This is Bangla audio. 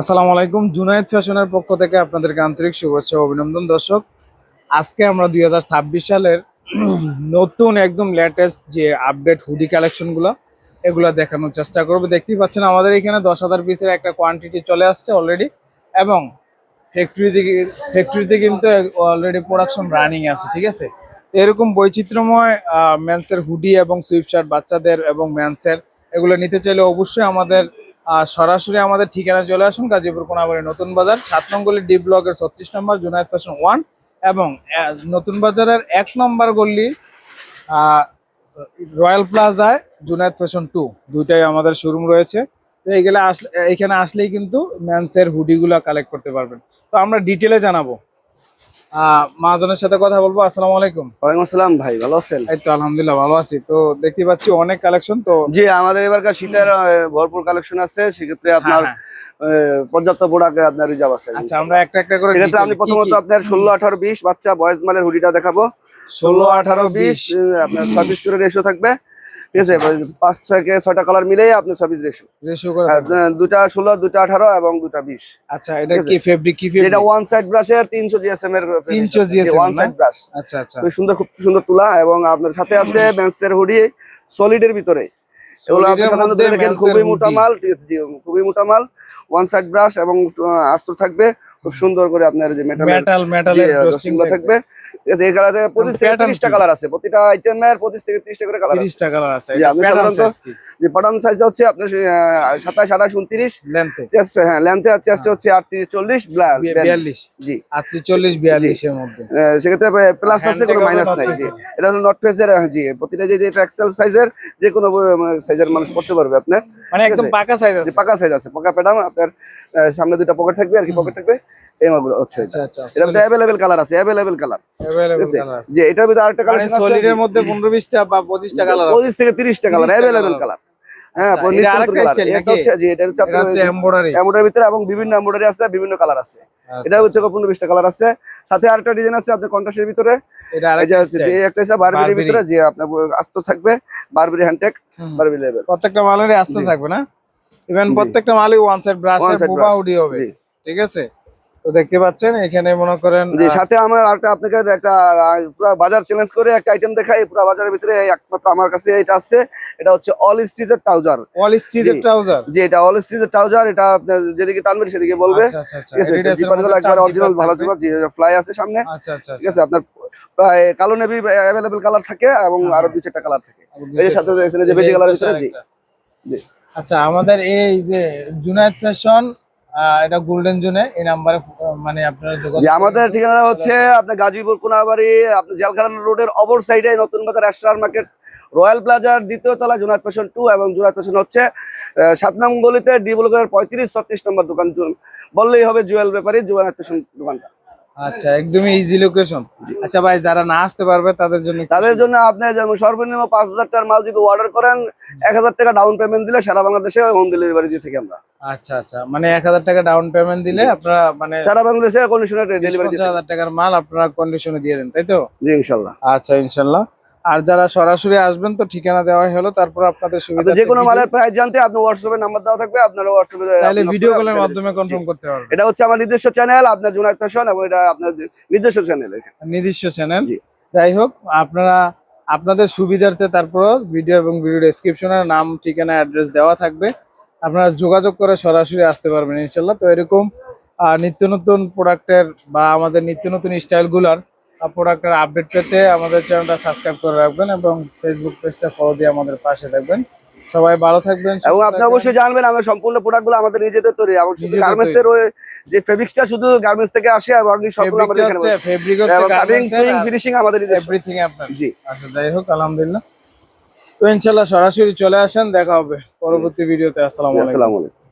আসসালামু আলাইকুম। জুনায়েদ ফ্যাশনের পক্ষ থেকে আপনাদেরকে আন্তরিক শুভেচ্ছা অভিনন্দন। দর্শক, আজকে আমরা দু হাজার ছাব্বিশ সালের নতুন একদম লেটেস্ট যে আপডেট হুডি কালেকশনগুলো এগুলো দেখানোর চেষ্টা করব। দেখতেই পাচ্ছেন আমাদের এখানে দশ হাজার পিসের একটা কোয়ান্টিটি চলে আসছে অলরেডি এবং ফ্যাক্টরি থেকে ফ্যাক্টরিতে কিন্তু অলরেডি প্রোডাকশন রানিং আছে, ঠিক আছে? এরকম বৈচিত্র্যময় ম্যান্সের হুডি এবং সুইফট শার্ট বাচ্চাদের এবং ম্যান্সের এগুলো নিতে চাইলে অবশ্যই আমাদের আহ, সরাসরি আমাদের ঠিকানা চলে আসুন গাজীপুর কোনাবাড়ি নতুন বাজার সাত নম্বর ডি ব্লকের ছত্রিশ নম্বর জুনায়দ ফ্যাশন ওয়ান এবং নতুন বাজারের এক নম্বর গল্লি রয়্যাল প্লাজায় জুনায়দ ফ্যাশন টু দুইটাই আমাদের শোরুম রয়েছে। তো এইগুলা আসলে এখানে আসলেই কিন্তু ম্যান্সের হুডিগুলো কালেক্ট করতে পারবেন। তো আমরা ডিটেলে জানাব। মহাজনের সাথে কথা বলব। আসসালামু আলাইকুম। ওয়ালাইকুম আসসালাম ভাই ভালো আছেন? এই তো আলহামদুলিল্লাহ ভালো আছি। তো দেখতে পাচ্ছি অনেক কালেকশন তো জি আমাদের এবারকার শীতের ভরপুর কালেকশন আছে। সেক্ষেত্রে আপনার হ্যাঁ, পর্যাপ্ত প্রোডাক্ট আপনার রিজার্ভ আছে। আচ্ছা আমরা একটা একটা করে সেক্ষেত্রে আমি প্রথমত? আপনার ষোলো আঠারো বিশ বাচ্চা বয়েজ মালের হুডিটা দেখাবো। ষোলো আঠারো বিশ আপনার ছয় পিস করে রেশিও থাকবে। ঠিক আছে? পাঁচ ছয়টা কালার মিলেই আপনি। দুটা ষোলো দুটা আঠারো এবং দুটা বিশ। আচ্ছা এটা কি ফেব্রিক কি যেটা ওয়ান সাইড ব্রাশের তিনশো জিএসএম এর 300 GSM ওয়ান সাইড ব্রাশ আচ্ছা আচ্ছা। খুব সুন্দর খুব সুন্দর তুলা এবং আপনার সাথে আছে হুডি সলিডের ভিতরে। এগুলো আপনি সাধারণত দেখেন খুবই মোটামাল মোটা মাল ঠিক আছে? খুবই মোটা মাল। ওয়ান সাইড ব্রাশ এবং আহ, আস্তর থাকবে। খুব সুন্দর করে আপনার যে মেটাল মেটাল ড্রেসিং থাকবে। ঠিক আছে এই কালারে পঁচিশ থেকে? কালার আছে। প্রতিটা আইটেমের পঁচিশ থেকে তিরিশটা করে কালার আছে। 30 টাকা আছে যে প্যাটার্ন সাইজ হচ্ছে আপনার সাতাশ আঠাশ উনত্রিশ। লেন্থে চেস্ট হ্যাঁ লেন্থে চেস্ট হচ্ছে আটত্রিশ চল্লিশ বিয়াল্লিশ। 42 জি। 38 42 এর মধ্যে। সেক্ষেত্রে প্লাস আছে কোনো মাইনাস নাই জি। এটা হলো নট ফেজের জি। প্রতিটা যে যে এক্সেল সাইজের যে কোনো সাইজের মানুষ পড়তে পারবে আপনার। মানে একদম আছে। পাকা সাইজ যে আছে পাকা সাইজ আছে পাকা প্যাটার্ন আপনার আহ, সামনে দুটো পকেট থাকবে আর কি পকেট থাকবে এই মালগুলো হচ্ছে আচ্ছা আচ্ছা এটা তো অ্যাভেলেবেল কালার আছে অ্যাভেলেবেল কালার अवेलेबल ঠিক আছে কালার আছে যে এটার ভিতরে আরেকটা মানে কালার সলিডের মধ্যে 15 20 টা বা 25 টা কালার আছে পঁচিশ থেকে তিরিশটা কালার 30 টা অ্যাভেলেবেল colour। কালার হ্যাঁ আচ্ছা, নিত্য এটা নতুন আরেকটা colour। style এটা নাকি? হচ্ছে যে এটা হচ্ছে এটা হচ্ছে এমব্রয়ডারি এমব্রয়ডারি ভিতরে এবং বিভিন্ন এমব্রয়ডারি আছে বিভিন্ন কালার আছে আচ্ছা, এটা হচ্ছে পনেরো বিশটা কালার আছে। সাথে আরেকটা ডিজাইন আছে আপনার কন্টাসের ভিতরে। একটা হিসাব বারবেরির ভিতরে যে আপনার আস্ত থাকবে বারবেরি হ্যান্ডটেক হুম। বারবেরি লেভেল প্রত্যেকটা মালেরই আসতে থাকবে না? ইভেন প্রত্যেকটা মালই ওয়ান সাইড ব্রাশ বুবা উডি হবে। ঠিক আছে? তো দেখতে পাচ্ছেন এখানে মনে করেন যে সাথে আমার একটা আপনাকে একটা পুরো বাজার চ্যালেঞ্জ করে একটা আইটেম দেখাই। পুরো বাজারের ভিতরে একমাত্র আমার কাছে এটা আছে এটা হচ্ছে অল স্টিচের ট্রাউজার অল স্টিচের জি। ট্রাউজার যে এটা অল স্টিচের ট্রাউজার এটা যেদিকে টানবেন সেদিকে বলবে। আচ্ছা আচ্ছা আচ্ছা। ঠিক আছে এর একবার অরিজিনাল ভালো। জিপার যে ফ্লাই আছে সামনে। আচ্ছা আচ্ছা ঠিক আছে আপনার প্রায় কালো নেভি অ্যাভেলেবেল কালার থাকে এবং হ্যাঁ, আরও হ্যাঁ। দুই চারটা কালার থাকে। এই যে সাথে দেখছেন যে বেজি কালারের ভিতরে জি। জি। আচ্ছা আমাদের এই যে জুনাইদ ফ্যাশন এটা গোল্ডেন জোনে এই নাম্বারে মানে আপনারা যে আমাদের। ঠিকানা হচ্ছে আপনার গাজীপুর কোনাবাড়ি আপনার জেলখানা রোডের অপর সাইডে নতুন বাজার অ্যাস্টার মার্কেট রয়্যাল প্লাজার দ্বিতীয় তলা জুনাত পেশন টু এবং জুনাত পেশন হচ্ছে সাত নং গলিতে ডি ব্লকের পঁয়ত্রিশ ছত্রিশ নম্বর দোকান বললেই হবে জুয়েল ব্যাপারী জুনাত পেশন দোকানটা আচ্ছা একদমই ইজি লোকেশন আচ্ছা ভাই যারা না আসতে পারবে তাদের জন্য তাদের জন্য আপনি যেমন সর্বনিম্ন পাঁচ হাজার টাকার মাল যদি অর্ডার করেন এক হাজার টাকা ডাউন পেমেন্ট দিলে সারা বাংলাদেশে হোম ডেলিভারি দিয়ে থাকি আমরা। আচ্ছা আচ্ছা মানে এক হাজার টাকা ডাউন পেমেন্ট দিলে আপনারা মানে সারা বাংলাদেশে কন্ডিশনে ডেলিভারি দিয়ে হাজার টাকার মাল আপনারা কন্ডিশনে দিয়ে দেন তাই তো। জি ইনশাল্লাহ। আচ্ছা ইনশাল্লাহ। আর যারা সরাসরি আসবেন তো ঠিকানা দেওয়া হলো তারপর আপনাদের সুবিধা আপনি যে কোনো মালের প্রাইস জানতে আপনার হোয়াটসঅ্যাপে নাম্বার দেওয়া থাকবে আপনার হোয়াটসঅ্যাপে চাইলে ভিডিও কলের মাধ্যমে কনফার্ম করতে পারবেন। এটা হচ্ছে আমার নিজস্ব চ্যানেল আপনার ফ্যাশন এবং এটা আপনার নিজস্ব চ্যানেল নিজস্ব চ্যানেল। যাই হোক আপনারা আপনাদের সুবিধার্থে তারপর ভিডিও এবং ভিডিও ডেসক্রিপশনে নাম ঠিকানা অ্যাড্রেস দেওয়া থাকবে। আপনারা যোগাযোগ করে সরাসরি আসতে পারবেন ইনশাল্লাহ তো এরকম নিত্য নতুন প্রোডাক্টের বা আমাদের নিত্য নতুন স্টাইলগুলোর প্রোডাক্টের আপডেট পেতে আমাদের চ্যানেলটা সাবস্ক্রাইব করে রাখবেন এবং ফেসবুক পেজটা ফলো দিয়ে আমাদের পাশে থাকবেন। সবাই ভালো থাকবেন এবং আপনি অবশ্যই জানবেন আমরা সম্পূর্ণ প্রোডাক্টগুলো আমাদের নিজেদের তৈরি। এবং শুধু গার্মেন্টস এর যে ফেব্রিক্সটা শুধু গার্মেন্টস থেকে আসে এবং বাকি সবগুলো আমাদের এখানে ফেব্রিক হচ্ছে কাটিং সুইং ফিনিশিং আমাদের এভরিথিং আপনার। জি। আচ্ছা যাই হোক আলহামদুলিল্লাহ। তো ইনশাল্লাহ সরাসরি চলে আসেন দেখা হবে। পরবর্তী ভিডিওতে আসসালামু আলাইকুম। আসসালামু আলাইকুম।